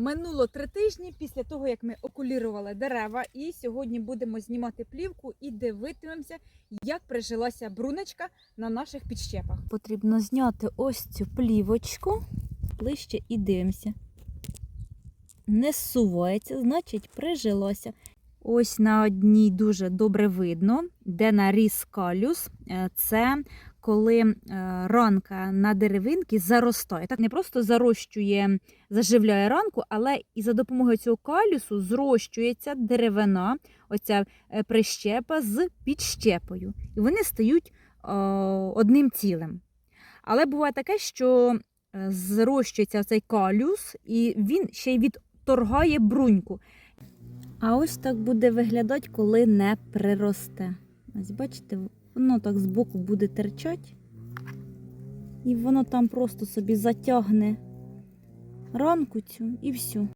Минуло три тижні після того, як ми окулірували дерева, і сьогодні будемо знімати плівку і дивитимемося, як прижилася бруночка на наших підщепах. Потрібно зняти ось цю плівочку ближче і дивимося. Не зсувається, значить, прижилося. Ось на одній дуже добре видно, де наріс калюс. Е, Це коли е, ранка на деревинки заростає. Так не просто зарощує, заживляє ранку, але і за допомогою цього калюсу зрощується деревина, оця е, прищепа з підщепою. І вони стають е, одним цілим. Але буває таке, що зрощується цей калюс, і він ще й відторгає бруньку. А ось так буде виглядати, коли не приросте. Ось бачите, воно так збоку буде терчать, і воно там просто собі затягне ранку цю і всю.